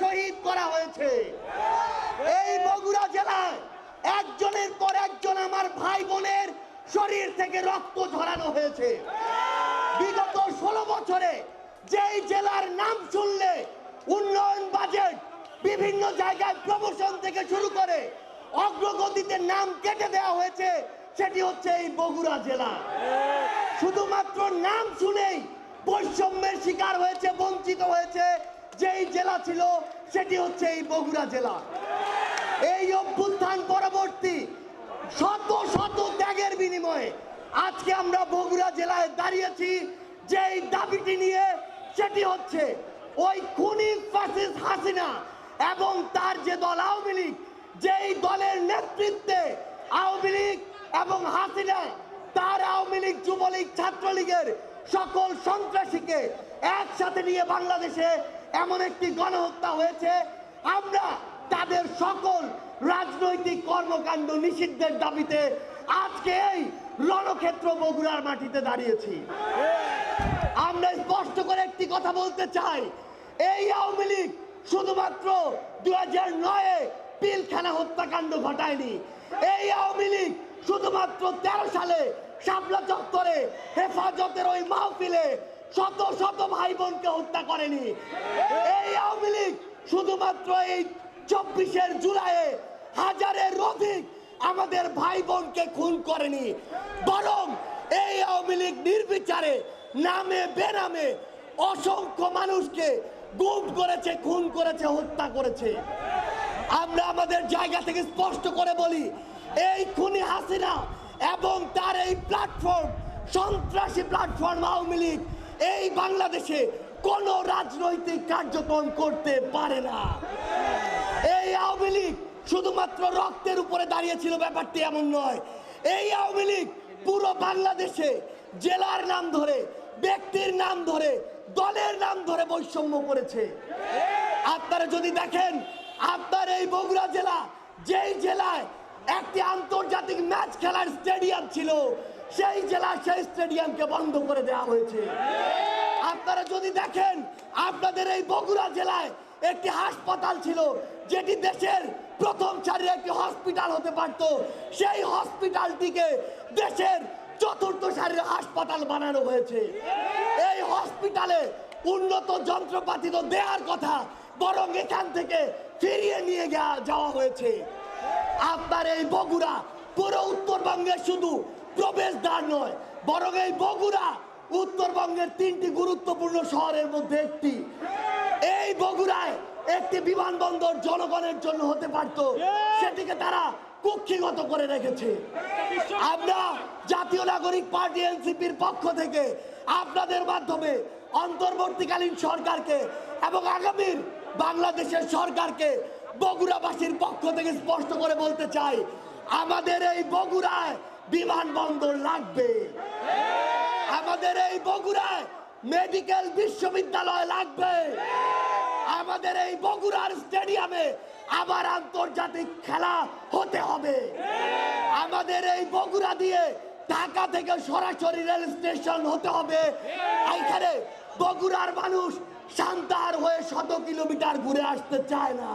শহীদ করা হয়েছে। এই বগুড়া জেলায় একজনের পর একজন আমার ভাই বোনের শরীর থেকে রক্ত ঝরানো হয়েছে। বিগত ষোলো বছরে যেই জেলার নাম শুনলে উন্নয়ন বাজেট বিভিন্ন জায়গায় প্রমোশন থেকে শুরু করে অগ্রগতিতে নাম কেটে দেওয়া হয়েছে, সেটি হচ্ছে এই বগুড়া জেলা। শুধুমাত্র নাম শুনেই বৈষম্যের শিকার হয়েছে, বঞ্চিত হয়েছে যেই জেলা ছিল, সেটি হচ্ছে এই বগুড়া জেলা। এই অভ্যুত্থান পরবর্তী শত শত ত্যাগের বিনিময়ে আজকে আমরা বগুড়া জেলায় দাঁড়িয়েছি, যেই দাবিটি নিয়ে সেটি হচ্ছে ওই খুনি ফ্যাসিস্ট হাসিনা এবং তার যে দল আওয়ামী লীগ, যেই দলের নেতৃত্বে আওয়ামী লীগ এবং হাসিনা, তার আওয়ামী লীগ যুবলীগ, ছাত্রলীগের সকল সন্ত্রাসীকে একসাথে নিয়ে বাংলাদেশে এমন একটি গণহত্যা হয়েছে, আমরা তাদের সকল রাজনৈতিক কর্মকাণ্ড নিষিদ্ধের দাবিতে আজকে এই রণক্ষেত্র বগুড়ার মাটিতে দাঁড়িয়েছি। আমরা স্পষ্ট করে একটি কথা বলতে চাই, এই আওয়ামী লীগ শুধুমাত্র দু হাজার নয়ে পিলখানা হত্যাকাণ্ড ঘটায়নি। এই আওয়ামী লীগ শুধুমাত্র তেরো সালে শাপলা চত্বরে হেফাজতের ওই মাহফিলে শত শত ভাই বোনকে হত্যা করেনি। এই আওয়ামী লীগ শুধুমাত্র এই চব্বিশের জুলাইয়ে হাজারের অধিক আমাদের ভাই বোনকে খুন করেনি। বরং এই আওয়ামী লীগ নির্বিচারে নামে বেনামে অসংখ্য মানুষকে গুম করেছে, খুন করেছে, হত্যা করেছে। আমরা আমাদের জায়গা থেকে স্পষ্ট করে বলি, এই খুনি হাসিনা এবং তার এই প্ল্যাটফর্ম, সন্ত্রাসী প্ল্যাটফর্ম আওয়ামী লীগ এই বাংলাদেশে কোনো রাজনৈতিক কার্যক্রম করতে পারে না। এই আওয়ামী লীগ শুধুমাত্র রক্তের উপরে দাঁড়িয়েছিল, ব্যাপারটি এমন নয়। এই আওয়ামী লীগ পুরো বাংলাদেশে জেলার নাম ধরে, ব্যক্তির নাম ধরে, দলের নাম ধরে বৈষম্য করেছে। আপনারা যদি দেখেন, আপনার এই বগুড়া জেলা, যেই জেলায় একটি আন্তর্জাতিক ম্যাচ খেলার স্টেডিয়াম ছিল সেই জেলা, সেই স্টেডিয়ামকে বন্ধ করে দেওয়া হয়েছে। আপনারা যদি দেখেন, আপনাদের এই বগুড়া জেলায় একটি হাসপাতাল ছিল, যেটি দেশের প্রথম সারির একটি হসপিটাল হতে পারত। সেই হসপিটালটিকে দেশের চতুর্থ সারির হাসপাতাল বানানো হয়েছে। এই হসপিটালে উন্নত যন্ত্রপাতি তো দেওয়ার কথা, বরং এখান থেকে ফিরিয়ে নিয়ে যাওয়া হয়েছে। আপনার এই বগুড়া, পুরো উত্তরবঙ্গে শুধু প্রবেশদ্বার নয়, বরং এই বগুড়া উত্তরবঙ্গের তিনটি গুরুত্বপূর্ণ শহরের মধ্যে একটি। এই বগুড়ায় একটি বিমানবন্দর জনগণের জন্য হতে পারত, সেটিকে তারা কুক্ষিগত করে রেখেছে। আমরা জাতীয় নাগরিক পার্টি এনসিপির পক্ষ থেকে আপনাদের মাধ্যমে অন্তর্বর্তীকালীন সরকারকে এবং আগামীর বাংলাদেশের সরকারকে বগুড়াবাসীর পক্ষ থেকে স্পষ্ট করে বলতে চাই, আমাদের এই বগুড়ায় বিমানবন্দর লাগবে। আমাদের এই বগুড়ায় মেডিকেল বিশ্ববিদ্যালয় লাগবে। আমাদের এই বগুড়ার স্টেডিয়ামে আবার আন্তর্জাতিক খেলা হতে হবে। আমাদের এই বগুড়া দিয়ে ঢাকা থেকে সরাসরি রেল স্টেশন হতে হবে। এইখানে বগুড়ার মানুষ শান্তার হয়ে শত কিলোমিটার ঘুরে আসতে চায় না।